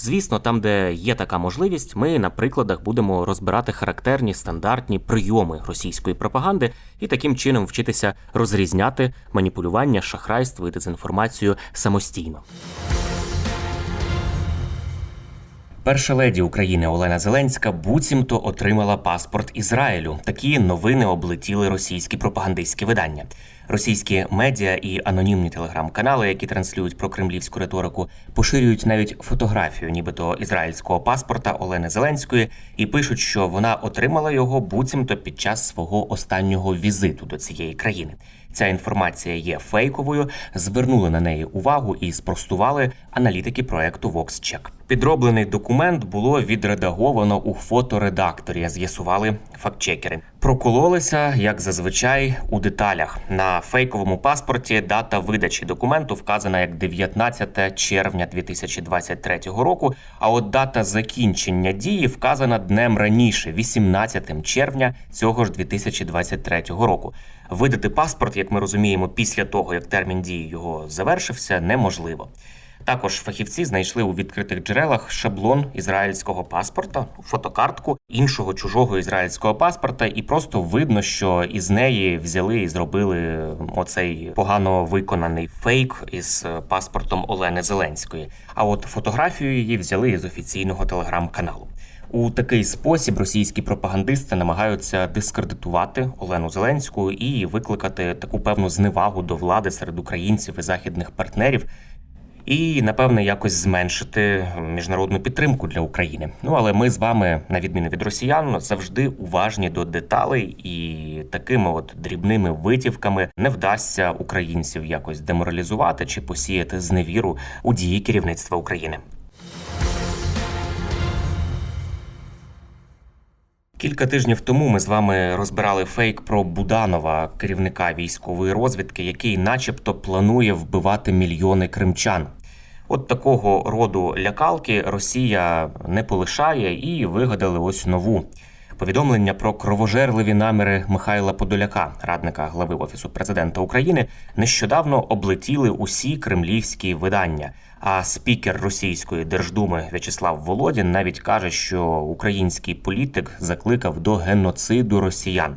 Звісно, там, де є така можливість, ми на прикладах будемо розбирати характерні стандартні прийоми російської пропаганди і таким чином вчитися розрізняти маніпулювання, шахрайство і дезінформацію самостійно. Перша леді України Олена Зеленська буцімто отримала паспорт Ізраїлю. Такі новини облетіли російські пропагандистські видання. Російські медіа і анонімні телеграм-канали, які транслюють про кремлівську риторику, поширюють навіть фотографію, нібито ізраїльського паспорта Олени Зеленської, і пишуть, що вона отримала його буцімто під час свого останнього візиту до цієї країни. Ця інформація є фейковою. Звернули на неї увагу і спростували аналітики проекту VoxCheck. Підроблений документ було відредаговано у фоторедакторі. З'ясували фактчекери. Прокололися, як зазвичай, у деталях. На фейковому паспорті дата видачі документу вказана як 19 червня 2023 року. А от дата закінчення дії вказана днем раніше, 18 червня цього ж 2023 року. Видати паспорт, як ми розуміємо, після того як термін дії його завершився, неможливо. Також фахівці знайшли у відкритих джерелах шаблон ізраїльського паспорта, фотокартку іншого чужого ізраїльського паспорта, і просто видно, що із неї взяли і зробили оцей погано виконаний фейк із паспортом Олени Зеленської. А от фотографію її взяли із офіційного телеграм-каналу. У такий спосіб російські пропагандисти намагаються дискредитувати Олену Зеленську і викликати таку певну зневагу до влади серед українців і західних партнерів, і напевне якось зменшити міжнародну підтримку для України. Ну але ми з вами, на відміну від росіян, завжди уважні до деталей, і такими от дрібними витівками не вдасться українців якось деморалізувати чи посіяти зневіру у дії керівництва України. Кілька тижнів тому ми з вами розбирали фейк про Буданова, керівника військової розвідки, який, начебто, планує вбивати мільйони кримчан. От такого роду лякалки Росія не полишає і вигадали ось нову. Повідомлення про кровожерливі наміри Михайла Подоляка, радника глави офісу президента України, нещодавно облетіли усі кремлівські видання. А спікер російської держдуми В'ячеслав Володін навіть каже, що український політик закликав до геноциду росіян.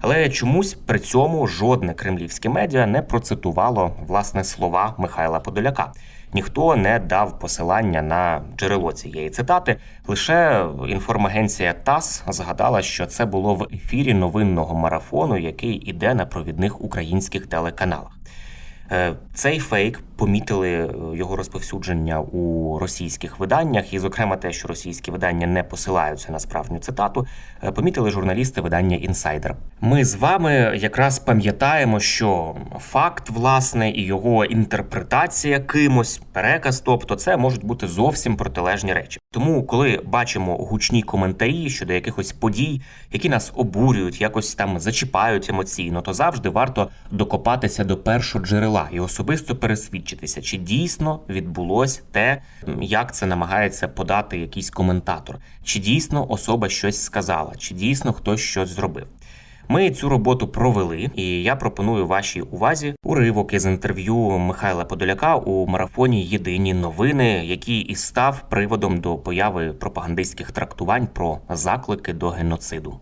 Але чомусь при цьому жодне кремлівське медіа не процитувало власне слова Михайла Подоляка. Ніхто не дав посилання на джерело цієї цитати. Лише інформагенція ТАСС згадала, що це було в ефірі новинного марафону, який іде на провідних українських телеканалах. Е, Цей фейк помітили е, його розповсюдження у російських виданнях, і, зокрема, те, що російські видання не посилаються на справжню цитату, е, помітили журналісти видання Інсайдер. Ми з вами якраз пам'ятаємо, що факт, власне, і його інтерпретація кимось, переказ, тобто, це можуть бути зовсім протилежні речі. Тому, коли бачимо гучні коментарі щодо якихось подій, які нас обурюють, якось там зачіпають емоційно, то завжди варто докопатися до першого джерела і особисто пересвідчитися, чи дійсно відбулось те, як це намагається подати якийсь коментатор, чи дійсно особа щось сказала, чи дійсно хтось щось зробив. Ми цю роботу провели, і я пропоную вашій увазі уривок із інтерв'ю Михайла Подоляка у марафоні Єдині новини, який і став приводом до появи пропагандистських трактувань про заклики до геноциду.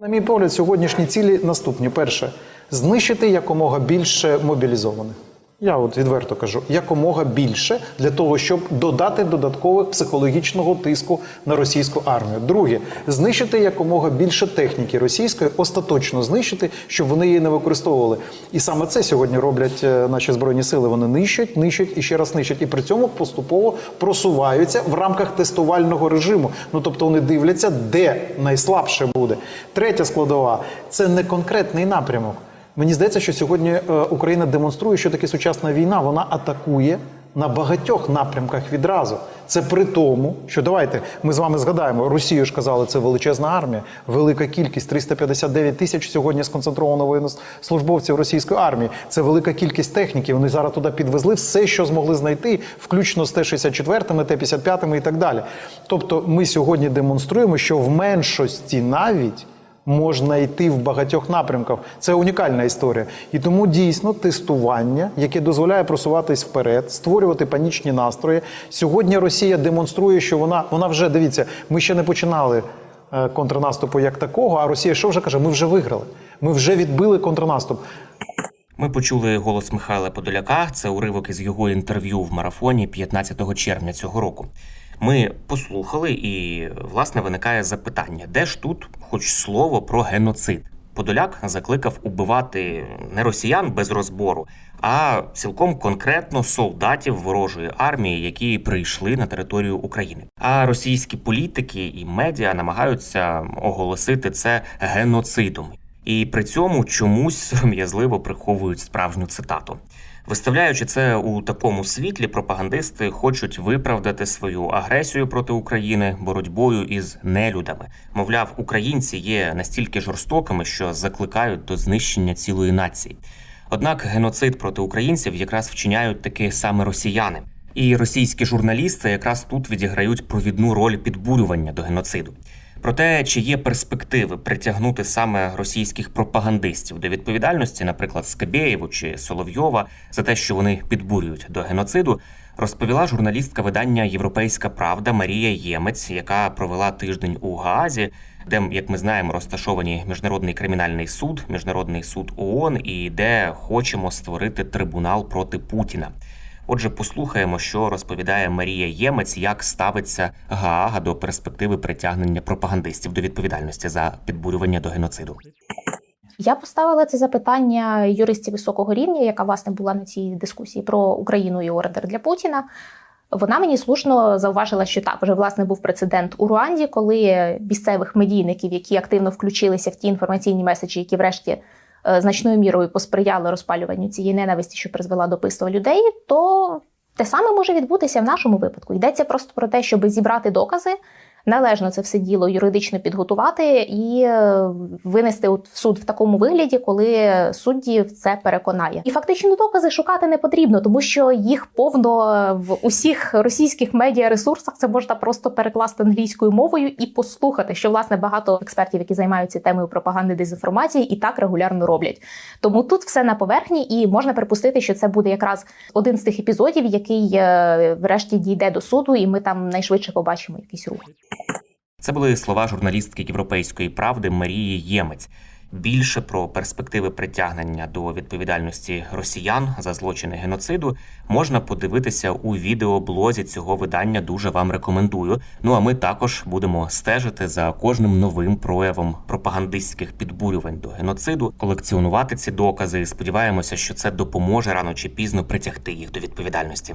На мій погляд, сьогоднішні цілі наступні: перше знищити якомога більше мобілізованих. Я от відверто кажу, якомога більше для того, щоб додати додаткового психологічного тиску на російську армію. Друге, знищити якомога більше техніки російської, остаточно знищити, щоб вони її не використовували. І саме це сьогодні роблять е, наші збройні сили. Вони нищать, нищать і ще раз нищать. І при цьому поступово просуваються в рамках тестувального режиму. Ну тобто вони дивляться, де найслабше буде. Третя складова це не конкретний напрямок. Мені здається, що сьогодні е, Україна демонструє, що таке сучасна війна. Вона атакує на багатьох напрямках відразу. Це при тому, що давайте ми з вами згадаємо, Росію ж казали, це величезна армія, велика кількість 359 тисяч сьогодні сконцентровано воєннослужбовців російської армії. Це велика кількість техніки. Вони зараз туди підвезли все, що змогли знайти, включно з Т-64, Т-55 і так далі. Тобто, ми сьогодні демонструємо, що в меншості навіть можна йти в багатьох напрямках. Це унікальна історія. І тому дійсно тестування, яке дозволяє просуватись вперед, створювати панічні настрої. Сьогодні Росія демонструє, що вона, вона вже дивіться, ми ще не починали. е, Контрнаступу як такого, а Росія що вже каже? Ми вже виграли. Ми вже відбили контрнаступ. Ми почули голос Михайла Подоляка. Це уривок із його інтерв'ю в марафоні 15 червня цього року. Ми послухали, і власне виникає запитання: де ж тут хоч слово про геноцид? Подоляк закликав убивати не росіян без розбору, а цілком конкретно солдатів ворожої армії, які прийшли на територію України. А російські політики і медіа намагаються оголосити це геноцидом і при цьому чомусь сором'язливо приховують справжню цитату. Виставляючи це у такому світлі, пропагандисти хочуть виправдати свою агресію проти України боротьбою із нелюдами. Мовляв, українці є настільки жорстокими, що закликають до знищення цілої нації. Однак геноцид проти українців якраз вчиняють таки саме росіяни. І російські журналісти якраз тут відіграють провідну роль підбурювання до геноциду. Про те, чи є перспективи притягнути саме російських пропагандистів до відповідальності, наприклад, Скабєєву чи Соловйова, за те, що вони підбурюють до геноциду, розповіла журналістка видання Європейська Правда Марія Ємець, яка провела тиждень у Гаазі, де, як ми знаємо, розташовані міжнародний кримінальний суд, міжнародний суд ООН і де хочемо створити трибунал проти Путіна. Отже, послухаємо, що розповідає Марія Ємець, як ставиться Гаага до перспективи притягнення пропагандистів до відповідальності за підбурювання до геноциду. Я поставила це запитання юристі високого рівня, яка власне була на цій дискусії про Україну і ордер для Путіна. Вона мені слушно зауважила, що так вже власне був прецедент у Руанді, коли місцевих медійників, які активно включилися в ті інформаційні меседжі, які врешті значною мірою посприяли розпалюванню цієї ненависті, що призвела до пиства людей, то те саме може відбутися в нашому випадку. Йдеться просто про те, щоб зібрати докази, належно це все діло юридично підготувати і е, винести в суд в такому вигляді, коли судді це переконає. І фактично докази шукати не потрібно, тому що їх повно в усіх російських медіаресурсах. Це можна просто перекласти англійською мовою і послухати, що власне багато експертів, які займаються темою пропаганди дезінформації, і так регулярно роблять. Тому тут все на поверхні, і можна припустити, що це буде якраз один з тих епізодів, який е, врешті дійде до суду, і ми там найшвидше побачимо якийсь рух. Це були слова журналістки Європейської правди Марії Ємець. Більше про перспективи притягнення до відповідальності росіян за злочини геноциду можна подивитися у відеоблозі цього видання. Дуже вам рекомендую. Ну а ми також будемо стежити за кожним новим проявом пропагандистських підбурювань до геноциду, колекціонувати ці докази. Сподіваємося, що це допоможе рано чи пізно притягти їх до відповідальності.